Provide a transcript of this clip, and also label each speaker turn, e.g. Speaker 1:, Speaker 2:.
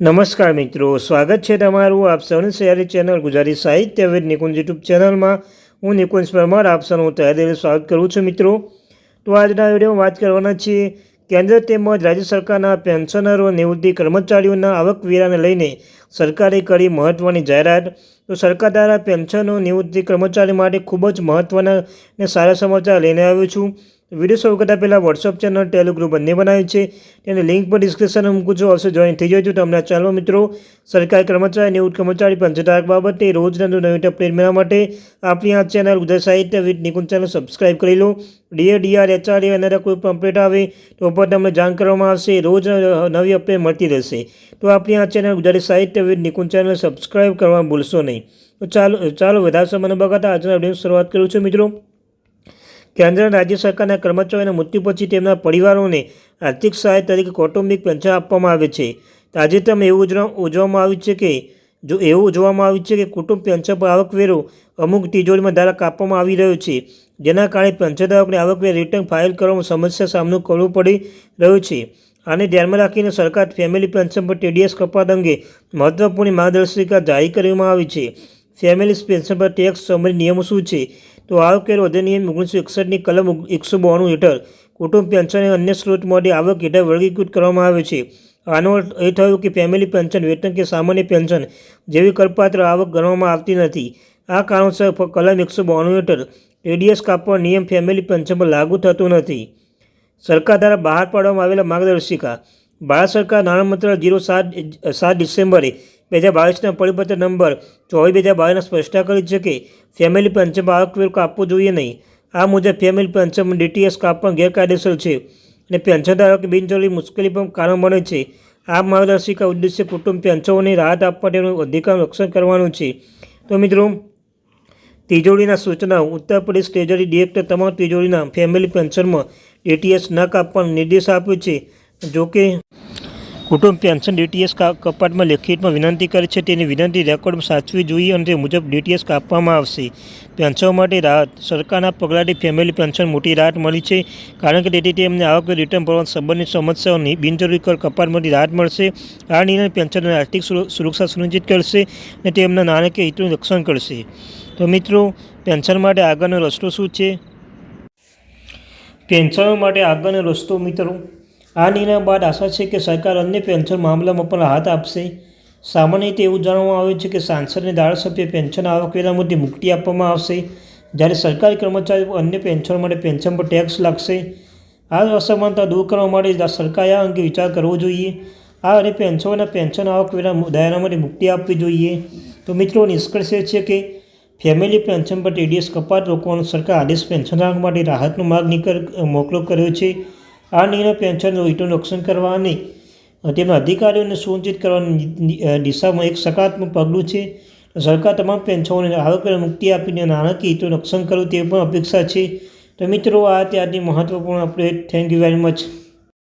Speaker 1: નમસ્કાર મિત્રો, સ્વાગત છે તમારું આપ સૌની સહેરી ચેનલ ગુજરાતી સાહિત્ય વિદ નિકુંજ યુટ્યુબ ચેનલમાં. હું નિકુંજ પરમાર, આપ સૌનું તહેદિલ સ્વાગત કરું છું મિત્રો. તો આજના વિડીયોમાં વાત કરવાના છીએ કેન્દ્ર તેમજ રાજ્ય સરકારના પેન્શનરો, નિવૃત્તિ કર્મચારીઓના આવકવેરાને લઈને સરકારે કરી મહત્ત્વની જાહેરાત. તો સરકાર દ્વારા પેન્શનો, નિવૃત્તિ કર્મચારી માટે ખૂબ જ મહત્ત્વના અને સારા સમાચાર લઈને આવ્યો છું. વીડિયો શરૂ કરતાં પહેલાં વોટ્સઅપ ચેનલ ટેલિગ્રુપ બંને બનાવ્યું છે. તેની લિંક પર ડિસ્ક્રિપ્શન મૂકું છું. અવશ્ય જોઈન થઈ જજો તમને ચાલો મિત્રો, સરકારી કર્મચારી નિવૃત્ત કર્મચારી પંચધારક બાબતે રોજના નવી અપડેટ મેળવવા માટે આપણી આ ચેનલ ગુજરાત સાહિત્ય વિથ નિકુંજ ચેનલ સબસ્ક્રાઈબ કરી લો. ડીએ ડીઆર એચઆર એ અને કોઈ પણ અપડેટ આવે તો પર તમને જાણ કરવામાં આવશે. રોજ નવી અપડેટ મળતી રહેશે. તો આપણી આ ચેનલ ગુજરાતી સાહિત્ય વિથ નિકુંજ ચેનલ સબસ્ક્રાઇબ કરવા ભૂલશો નહીં. તો ચાલો ચાલો વધારે સમયને બગાતા આજના વીડિયો શરૂઆત કરું છું મિત્રો. કેન્દ્ર અને રાજ્ય સરકારના કર્મચારીઓના મૃત્યુ પછી તેમના પરિવારોને આર્થિક સહાય તરીકે કૌટુંબિક પેન્શન આપવામાં આવે છે. તાજેતરમાં એવું ઉજવ- ઉજવવામાં આવ્યું છે કે, જો એવું જોવામાં આવ્યું છે કે કુટુંબ પેન્શન પર આવકવેરો અમુક તિજોરીમાં ધારા કાપવામાં આવી રહ્યો છે, જેના કારણે પેન્શનધારકને આવકવેર રિટર્ન ફાઇલ કરવામાં સમસ્યા સામનો કરવો પડી રહ્યો છે. આને ધ્યાનમાં રાખીને સરકાર ફેમિલી પેન્શન પર ટીડીએસ કપાત અંગે મહત્વપૂર્ણ માર્ગદર્શિકા જારી કરવામાં આવી છે. ફેમિલી પેન્શન પર ટેક્સ સમરી નિયમો શું છે? તો આવકવેરો અધિનિયમ ઓગણીસો એકસઠની કલમ એકસો બોણું હેઠળ કુટુંબ પેન્શન અને અન્ય સ્ત્રોત માટે આવક હેઠળ વર્ગીકૃત કરવામાં આવે છે. આનો અર્થ એ થયો કે ફેમિલી પેન્શન, વેતન કે સામાન્ય પેન્શન જેવી કરપાત્ર આવક ગણવામાં આવતી નથી. આ કારણોસર કલમ એકસો બાણું હેઠળ ટીડીએસ કાપવા નિયમ ફેમિલી પેન્શન પર લાગુ થતો નથી. સરકાર દ્વારા બહાર પાડવામાં આવેલા માર્ગદર્શિકા. ભારત સરકાર નાણામંત્રાલય જીરો સાત સાત ડિસેમ્બરે બે હજાર બાવીસના પરિપત્ર નંબર ચોવીસ બે હજાર બાવીસના સ્પષ્ટતા કરી છે કે ફેમિલી પેન્શનમાં આવકવેરો કાપવો જોઈએ નહીં. આ મુજબ ફેમિલી પેન્શનમાં ડીટીએસ કાપવા ગેરકાયદેસર છે અને પેન્શનધારકો બિનજરૂરી મુશ્કેલી પણ કારણ બને છે. આ માર્ગદર્શિકા ઉદ્દેશ્ય કુટુંબ પેન્શનોને રાહત આપવા તેનું અધિકાર રક્ષણ કરવાનું છે. તો મિત્રો, તિજોરીના સૂચનાઓ ઉત્તર પ્રદેશ ટ્રેજરી ડિરેક્ટર તમામ તિજોરીના ફેમિલી પેન્શનમાં ડીટીએસ ન કાપવાનો નિર્દેશ આપ્યો છે. જોકે કુટુંબ પેન્શન ડીટીએસ કપાટમાં લેખિતમાં વિનંતી કરે છે, તેની વિનંતી રેકોર્ડમાં સાચવી જોઈએ અને તે મુજબ ડીટીએસ કાપવામાં આવશે. પેન્શન માટે રાહત. સરકારના પગલાંથી ફેમિલી પેન્શન મોટી રાહત મળી છે, કારણ કે તેથી તેમને આવક રિટર્ન ભરવા સંબંધિત સમસ્યાઓની બિનજરૂરી કર કપાટમાંથી રાહત મળશે. આ નિર્ણય પેન્શનની આર્થિક સુર- સુરક્ષા સુનિશ્ચિત કરશે અને તેમના નાણાકીય હિતનું રક્ષણ કરશે. તો મિત્રો, પેન્શન માટે આગળનો રસ્તો શું છે? પેન્શનો માટે આગળનો રસ્તો મિત્રો આ નિર્ણય બાદ આશા છે કે સરકાર અન્ય પેન્શન મામલામાં પણ રાહત આપશે. સામાન્ય રીતે એવું જાણવામાં આવ્યું છે કે સાંસદને ધારાસભ્ય પેન્શન આવકવેરામાંથી મુક્તિ આપવામાં આવશે. જ્યારે સરકારી કર્મચારીઓ અન્ય પેન્શન માટે પેન્શન પર ટેક્સ લાગશે. આ અસમાનતા દૂર કરવા માટે સરકારે આ અંગે વિચાર કરવો જોઈએ. આ અને પેન્શનોના પેન્શન આવકવેરા દાયરામાંથી મુક્તિ આપવી જોઈએ. તો મિત્રો, નિષ્કર્ષ એ છે કે ફેમિલી પેન્શન પર ટીડીએસ કપાત રોકવાનો સરકાર આદેશ પેન્શનધારક માટે રાહતનો માર્ગ નીકળ, મોકલો કર્યો છે. આ નિર્ણય પેન્શનનું હિતનું રક્ષણ કરવા અને તેમના અધિકારીઓને સુનિશ્ચિત કરવાની દિશામાં એક સકારાત્મક પગલું છે. સરકાર તમામ પેન્શનોને આવકને મુક્તિ આપીને નાણાકીય હિતનું રક્ષણ કરવું તે પણ અપેક્ષા છે. તો મિત્રો, આ ત્યારની મહત્વપૂર્ણ update thank you very much